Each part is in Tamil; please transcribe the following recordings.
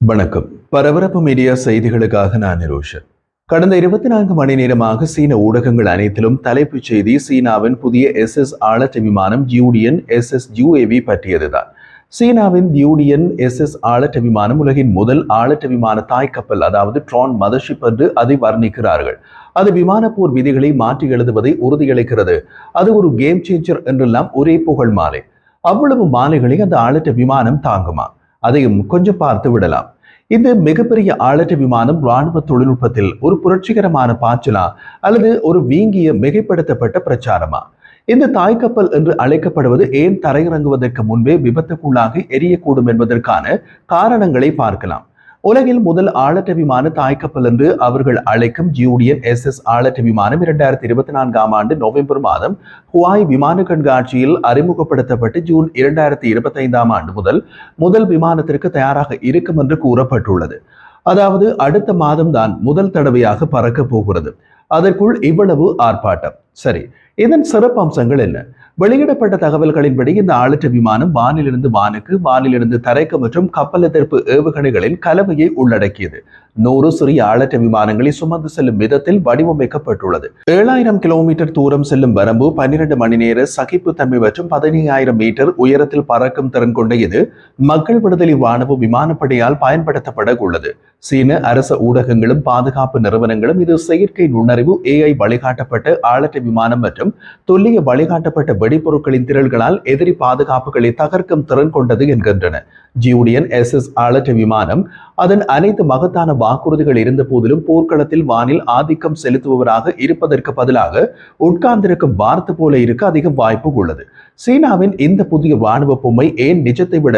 வணக்கம். பரபரப்பு மீடியா செய்திகளுக்காக நான் நிரோஷன். கடந்த இருபத்தி நான்கு மணி நேரமாக சீன ஊடகங்கள் அனைத்திலும் தலைப்புச் செய்தி சீனாவின் புதிய எஸ் எஸ் ஆளற்ற விமானம் ஜியூடியன் எஸ் எஸ் யூஏவி பற்றியதுதான். சீனாவின் டியூடியன் எஸ் எஸ் ஆழட்ட விமானம் உலகின் முதல் ஆழட்ட விமான தாய் கப்பல் அதாவது ட்ரான் மதர்ஷிப் என்று அதை வர்ணிக்கிறார்கள். அது விமான போர் விதிகளை மாற்றி எழுதுவதை உறுதியளிக்கிறது. அது ஒரு கேம் சேஞ்சர் என்றெல்லாம் ஒரே புகழ் மாலை. அவ்வளவு மாலைகளை அந்த ஆழட்ட விமானம் தாங்குமா? அதையும் கொஞ்சம் பார்த்து விடலாம். இந்த மிகப்பெரிய ஆளற்ற விமானம் ராணுவ தொழில்நுட்பத்தில் ஒரு புரட்சிகரமான பாய்ச்சலா அல்லது ஒரு வீங்கிய மிகைப்படுத்தப்பட்ட பிரச்சாரமா? இந்த தாய் கப்பல் என்று அழைக்கப்படுவது ஏன் தரையிறங்குவதற்கு முன்பே விபத்துக்குள்ளாக எரியக்கூடும் என்பதற்கான காரணங்களை பார்க்கலாம். உலகில் முதல் ஆளற்ற விமான தாய்க்கப்பல் என்று அவர்கள் அழைக்கும் ஜியூடியன் எஸ் எஸ் ஆளற்ற விமானம் இரண்டாயிரத்தி இருபத்தி நான்காம் ஆண்டு நவம்பர் மாதம் ஹுவாய் விமான கண்காட்சியில் அறிமுகப்படுத்தப்பட்டு ஜூன் இரண்டாயிரத்தி இருபத்தி ஐந்தாம் ஆண்டு முதல் முதல் விமானத்திற்கு தயாராக இருக்கும் என்று கூறப்பட்டுள்ளது. அதாவது அடுத்த மாதம்தான் முதல் தடவையாக பறக்க போகிறது. அதற்குள் இவ்வளவு ஆர்ப்பாட்டம். சரி இதன் சிறப்பு அம்சங்கள் என்ன? வெளியிடப்பட்ட தகவல்களின்படி இந்த ஆளற்ற விமானம் வானிலிருந்து வானுக்கு வானிலிருந்து தரைக்கு மற்றும் கப்பல் எதிர்ப்பு ஏவுகணைகளின் கலவையை உள்ளடக்கியது. நூறு சிறிய ஆளற்ற விமானங்களை சுமந்து செல்லும் விதத்தில் வடிவமைக்கப்பட்டுள்ளது. ஏழாயிரம் கிலோமீட்டர் தூரம் செல்லும் வரம்பு பன்னிரண்டு மணி நேர சகிப்புத்தன்மை மற்றும் பதினையாயிரம் மீட்டர் உயரத்தில் பறக்கும் திறன் கொண்ட இது மக்கள் விடுதலை வானவு விமானப்படையால் பயன்படுத்தப்பட உள்ளது. சீன அரச ஊடகங்களும் பாதுகாப்பு நிறுவனங்களும் இது செயற்கை அறிவு ஏஐ வழிகாட்டப்பட்ட ஆளற்ற விமானம் மற்றும் துல்லிய வழிகாட்டப்பட்ட வெடிப்பொருட்களின் திரள்களால் எதிரி பாதுகாப்புகளை தகர்க்கும் திறன் கொண்டது என்கின்றன. ஜியூடியன் எஸ் எஸ் ஆளற்ற விமானம் அதன் அனைத்து மகத்தான வாக்குறுதிகள் இருந்த போதிலும் போர்க்களத்தில் வானில் ஆதிக்கம் செலுத்துபவராக இருப்பதற்கு பதிலாக உட்கார்ந்திருக்கும் வார்த்தை போல இருக்க அதிக வாய்ப்பு உள்ளது. சீனாவின் இந்த புதிய ராணுவ பொம்மை ஏன் நிஜத்தை விட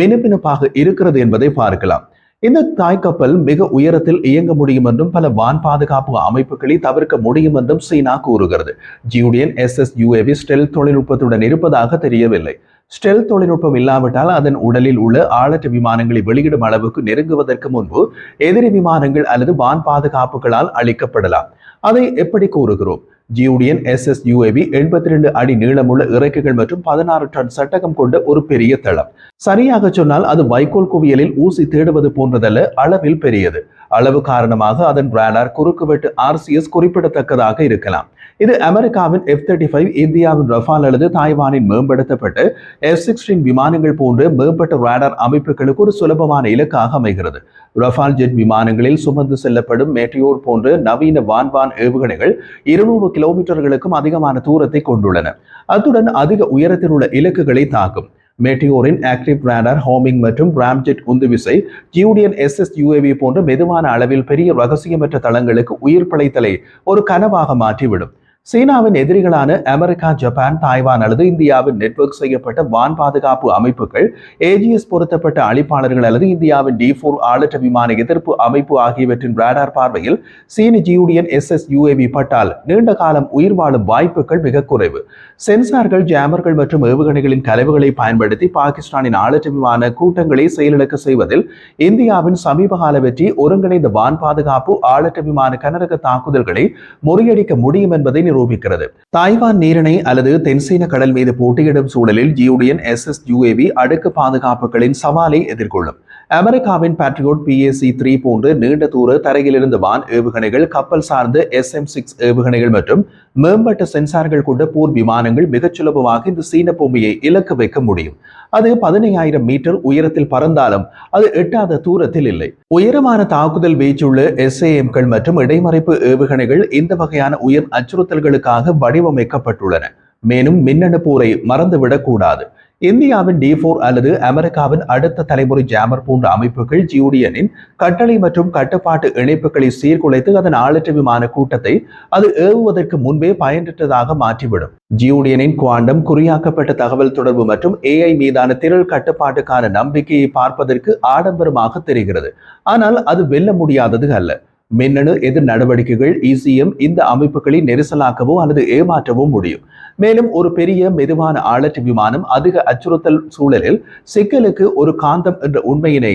மினுமினுப்பாக இருக்கிறது என்பதை பார்க்கலாம். இந்த தாய் கப்பல் மிக உயரத்தில் இயங்க முடியும் என்றும் பல வான் பாதுகாப்பு அமைப்புகளை தவிர்க்க முடியும் என்றும் சீனா கூறுகிறது. Jiutian S S UAV stealth தொழில்நுட்பத்துடன் இருப்பதாக தெரியவில்லை. ஸ்டெல் தொழில்நுட்பம் இல்லாவிட்டால் அதன் உடலில் உள்ள ஆளற்ற விமானங்களை வெளியிடும் அளவுக்கு நெருங்குவதற்கு முன்பு எதிரி விமானங்கள் அல்லது வான் பாதுகாப்புகளால் அளிக்கப்படலாம் அதை எப்படி கூறுகிறோம்? ஜியூடியன் எஸ் எஸ் யூஏவி எண்பத்தி ரெண்டு அடி நீளமுள்ள இறக்கைகள் மற்றும் பதினாறு டன் சட்டகம் கொண்ட ஒரு பெரிய தளம். சரியாக சொன்னால் அது வைக்கோல் குவியலில் ஊசி தேடுவது போன்றதல்ல அளவில் பெரியது. அளவு காரணமாக அதன் ரேடார் குறுக்குவெட்டு ஆர்சிஎஸ் குறிப்பிடத்தக்கதாக இருக்கலாம். இது அமெரிக்காவின் எஃப் தேர்ட்டி ஃபைவ் இந்தியாவின் ரஃபால் அல்லது தாய்வானின் மேம்படுத்தப்பட்டு எஃப் சிக்ஸ்டீன் விமானங்கள் போன்ற மேம்பட்ட ரேடார் அமைப்புகளுக்கு ஒரு சுலபமான இலக்காக அமைகிறது. ரஃபால் ஜெட் விமானங்களில் சுமந்து செல்லப்படும் மேட்டியோர் போன்ற நவீன வான்வான் ஏவுகணைகள் இருநூறு கிலோமீட்டர்களுக்கும் அதிகமான தூரத்தை கொண்டுள்ளன. அத்துடன் அதிக உயரத்தில் உள்ள இலக்குகளை தாக்கும். மெட்டியோரின் ஆக்டிவ் ரேடார் ஹோமிங் மற்றும் ராம்ஜெட் உந்துவிசை ஜியூடியன் எஸ் எஸ் யூஏவி போன்ற மெதுவான அளவில் பெரிய ரகசியமற்ற தளங்களுக்கு உயிர் பிழைத்தலை ஒரு கனவாக மாற்றிவிடும். சீனாவின் எதிரிகளான அமெரிக்கா ஜப்பான் தாய்வான் அல்லது இந்தியாவின் நெட்வொர்க் செய்யப்பட்ட வான் பாதுகாப்பு அமைப்புகள் ஏஜிஎஸ் பொருத்தப்பட்ட அளிப்பாளர்கள் அல்லது இந்தியாவின் டி போர் ஆளற்ற விமான எதிர்ப்பு அமைப்பு ஆகியவற்றின் ரேடார் பார்வையில் சீன ஜியூடியன் எஸ் எஸ் யூஏவி பட்டால் நீண்ட காலம் உயிர் வாழும் வாய்ப்புகள் மிக குறைவு. சென்சார்கள் ஜாமர்கள் மற்றும் ஏவுகணைகளின் கலவுகளை பயன்படுத்தி பாகிஸ்தானின் ஆளற்ற விமான கூட்டங்களை செயலிழக்க செய்வதில் இந்தியாவின் சமீபகால வெற்றி ஒருங்கிணைந்த வான் பாதுகாப்பு ஆளற்ற விமான கனரக தாக்குதல்களை முறியடிக்க முடியும் என்பதை நிரூபிக்கிறது. தாய்வான் நீரிணை அல்லது தென்சீன கடல் மீது போட்டியிடும் சூழலில் ஜியூடியன் எஸ் எஸ் யூஏவி அடுக்கு பாதுகாப்புகளின் சவாலை எதிர்கொள்ளும். அமெரிக்காவின் பேட்ரியோட் பிஏசி த்ரீ போன்று நீண்ட தூர தரையிலிருந்து வான் ஏவுகணைகள் கப்பல் சார்ந்த எஸ் எம் சிக்ஸ் ஏவுகணைகள் மற்றும் மேம்பட்ட சென்சார்கள் கொண்ட போர் விமானங்கள் மிகச் சுலபமாக இந்த சீன பூமியை இலக்கு வைக்க முடியும். அது பதினையாயிரம் மீட்டர் உயரத்தில் பறந்தாலும் அது எட்டாத தூரத்தில் இல்லை. உயரமான தாக்குதல் வீச்சுள்ள எஸ்ஏஎம்கள் மற்றும் இடைமறைப்பு ஏவுகணைகள் இந்த வகையான உயர் அச்சுறுத்தல்களுக்காக வடிவமைக்கப்பட்டுள்ளன. மேலும் மின்னணு போரை மறந்துவிடக்கூடாது இந்தியாவின் டி போர் அல்லது அமெரிக்காவின் அடுத்த தலைமுறை ஜாமர் போன்ற அமைப்புகள் ஜியூடியனின் கட்டளை மற்றும் கட்டுப்பாட்டு இணைப்புகளை சீர்குலைத்து அதன் ஆளற்ற விமான கூட்டத்தை அது ஏவுவதற்கு முன்பே பயனற்றதாக மாற்றிவிடும். ஜியூடியனின் குவாண்டம் குறியாக்கப்பட்ட தகவல் தொடர்பு மற்றும் ஏஐ மீதான திரள் கட்டுப்பாட்டுக்கான நம்பிக்கையை பார்ப்பதற்கு ஆடம்பரமாக தெரிகிறது. ஆனால் அது வெல்ல முடியாதது அல்ல. மின்னணு எதிர் நடவடிக்கைகள் இசிஎம் இந்த அமைப்புகளை நெரிசலாக்கவோ அல்லது ஏமாற்றவோ முடியும். மேலும் ஒரு பெரிய மெதுவான ஆளற்று விமானம் அதிக அச்சுறுத்தல் சூழலில் சிக்கலுக்கு ஒரு காந்தம் என்ற உண்மையினை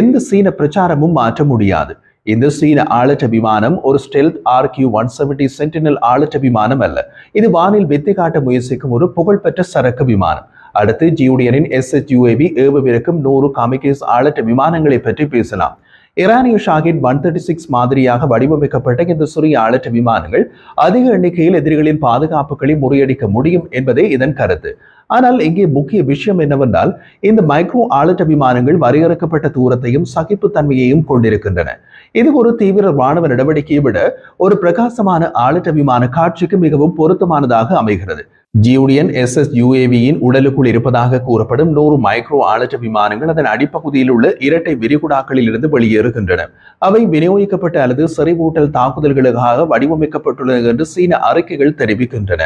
எந்த சீன பிரச்சாரமும் மாற்ற முடியாது. இந்த சீன ஆளற்ற விமானம் ஒரு stealth RQ one seventy Sentinel ஆளற்ற விமானம் அல்ல. இது வானில் வெத்தி காட்ட முயற்சிக்கும் ஒரு புகழ்பெற்ற சரக்கு விமானம். அடுத்து ஜியூடியனின் எஸ்எச் யூஏவி ஏவுவிருக்கும் நூறு காமிகேஸ் ஆளற்ற விமானங்களை பற்றி பேசலாம். இரானிய ஷாகிட் ஒன் தேர்ட்டி சிக்ஸ் மாதிரியாக வடிவமைக்கப்பட்ட இந்த சிறிய ஆளற்ற விமானங்கள் அதிக எண்ணிக்கையில் எதிரிகளின் பாதுகாப்புகளை முறியடிக்க முடியும் என்பதே இதன் கருத்து ஆனால் இங்கே முக்கிய விஷயம் என்னவென்றால் இந்த மைக்ரோ ஆளற்ற விமானங்கள் வரையறுக்கப்பட்ட தூரத்தையும் சகிப்புத்தன்மையையும் கொண்டிருக்கின்றன இது ஒரு தீவிர ராணுவ நடவடிக்கையை விட ஒரு பிரகாசமான ஆளற்ற விமான காட்சிக்கு மிகவும் பொருத்தமானதாக அமைகிறது ஜியூடியன் எஸ் எஸ் யுஏவியின் உடலுக்குள் இருப்பதாக கூறப்படும் நூறு மைக்ரோ ஆளற்ற விமானங்கள் அதன் அடிப்பகுதியில் உள்ள இரட்டை விரிகுடாக்களில் இருந்து வெளியேறுகின்றன. அவை விநியோகிக்கப்பட்ட அல்லது செறிவூட்டல் தாக்குதல்களுக்காக வடிவமைக்கப்பட்டுள்ளன என்று சீன அறிக்கைகள் தெரிவிக்கின்றன.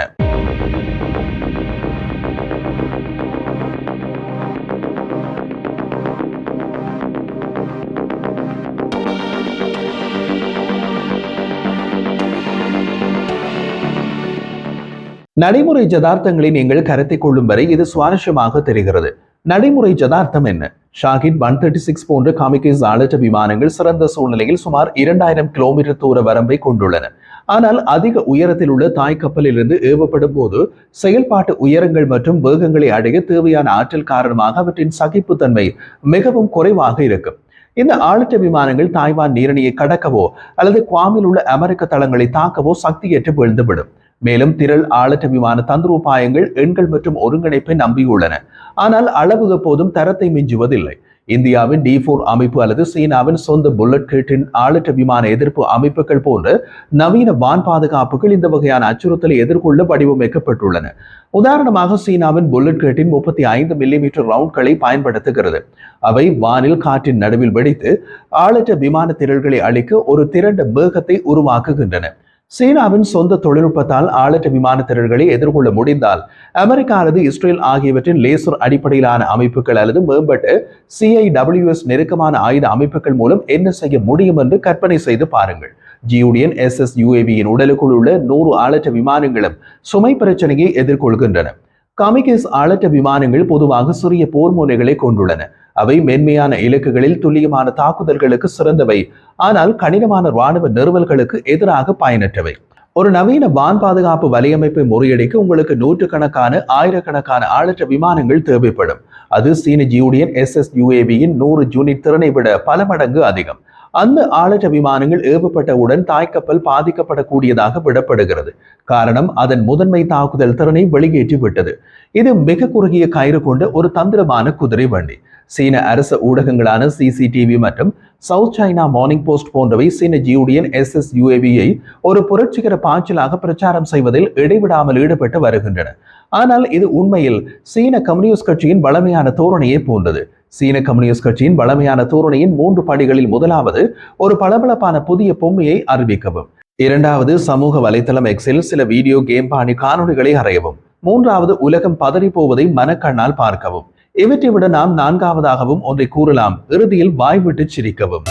நடைமுறை ஜதார்த்தங்களை நீங்கள் கருத்தை கொள்ளும் வரை இது சுவாரஸ்யமாக தெரிகிறது. நடைமுறை ஜதார்த்தம் என்ன? ஷாகிட் ஒன் தேர்ட்டி சிக்ஸ் போன்ற காமிக்கேஸ் ஆளற்ற விமானங்கள் சிறந்த சூழ்நிலையில் சுமார் இரண்டாயிரம் கிலோமீட்டர் தூர வரம்பை கொண்டுள்ளன. ஆனால் அதிக உயரத்தில் உள்ள தாய் கப்பலிலிருந்து ஏவப்படும் போது செயல்பாட்டு உயரங்கள் மற்றும் வேகங்களை அடைய தேவையான ஆற்றல் காரணமாக அவற்றின் சகிப்புத்தன்மை மிகவும் குறைவாக இருக்கும். இந்த ஆளற்ற விமானங்கள் தாய்வான் நீரணியை கடக்கவோ அல்லது குவாமில் உள்ள அமெரிக்க தளங்களை தாக்கவோ சக்தியற்று வீழ்ந்துவிடும். மேலும் திரள் ஆளற்ற விமான தந்திரோபாயங்கள் எண்கள் மற்றும் ஒருங்கிணைப்பை நம்பியுள்ளன. ஆனால் அளவு எப்போதும் தரத்தை மிஞ்சுவதில்லை. இந்தியாவின் டி போர் அமைப்பு அல்லது சீனாவின் சொந்த புல்லட் கேட்டின் ஆளற்ற விமான எதிர்ப்பு அமைப்புகள் போன்ற நவீன வான் பாதுகாப்புகள் இந்த வகையான அச்சுறுத்தலை எதிர்கொள்ள வடிவமைக்கப்பட்டுள்ளன. உதாரணமாக சீனாவின் புல்லட் கேட்டின் முப்பத்தி ஐந்து மில்லிமீட்டர் ரவுண்ட்களை பயன்படுத்துகிறது. அவை வானில் காற்றின் நடுவில் வெடித்து ஆளற்ற விமான திரள்களை அளிக்க ஒரு திரண்ட வேகத்தை உருவாக்குகின்றன. சீனாவின் சொந்த தொழில்நுட்பத்தால் ஆளற்ற விமான திரள்களை எதிர்கொள்ள முடிந்தால் அமெரிக்கா அல்லது இஸ்ரேல் ஆகியவற்றின் லேசர் அடிப்படையிலான அமைப்புகள் அல்லது மேம்பட்டு சிஐடபிள்யூஎஸ் நெருக்கமான ஆயுத அமைப்புகள் மூலம் என்ன செய்ய முடியும் என்று கற்பனை செய்து பாருங்கள். ஜியூனியன் எஸ் எஸ் யூஏவியின் உடலுக்குள் உள்ள நூறு ஆளற்ற விமானங்களும் சுமை பிரச்சனையை எதிர்கொள்கின்றன. காமிகேஸ் ஆளற்ற விமானங்கள் பொதுவாக சிறிய போர் முனைகளை கொண்டுள்ளன. அவை மென்மையான இலக்குகளில் துல்லியமான தாக்குதல்களுக்கு சிறந்தவை. ஆனால் கடினமான ராணுவ நிறுவல்களுக்கு எதிராக பயனற்றவை. ஒரு நவீன வான் பாதுகாப்பு வலையமைப்பை முறியடிக்க உங்களுக்கு நூற்றுக்கணக்கான ஆயிரக்கணக்கான ஆளற்ற விமானங்கள் தேவைப்படும். அது சீன ஜியூடியன் எஸ் எஸ் யூஏபியின் நூறு ஜூனிட் திறனை விட பல மடங்கு அதிகம். அந்த ஆளற்ற விமானங்கள் ஏவப்பட்டவுடன் தாய்க்கப்பல் பாதிக்கப்படக்கூடியதாக விடப்படுகிறது. காரணம் அதன் முதன்மை தாக்குதல் திறனை வெளியேற்றி விட்டது இது மிக குறுகிய கயிறு கொண்ட ஒரு தந்திரமான குதிரை வண்டி. சீன அரசு ஊடகங்களான சிசிடிவி மற்றும் சவுத் சைனா மார்னிங் போஸ்ட் போன்றவை சீன ஜியூடியன் எஸ் எஸ் யுஏவியை ஒரு புரட்சிகர பாய்ச்சலாக பிரச்சாரம் செய்வதில் இடைவிடாமல் ஈடுபட்டு வருகின்றன. ஆனால் இது உண்மையில் சீன கம்யூனிஸ்ட் கட்சியின் வளமையான தோரணையை போன்றது. சீன கம்யூனிஸ்ட் கட்சியின் வளமையான தோரணையின் மூன்று படிகளில் முதலாவது ஒரு பளபளப்பான புதிய பொம்மையை அறிவிக்கவும். இரண்டாவது சமூக வலைத்தளம் எக்ஸில் சில வீடியோ கேம் பாணி காணொலிகளை அறையவும். மூன்றாவது உலகம் பதறி போவதை மனக்கண்ணால் பார்க்கவும். இவற்றை விட நாம் நான்காவதாகவும் ஒன்றை கூறலாம். இறுதியில் வாய்விட்டு சிரிக்கவும்.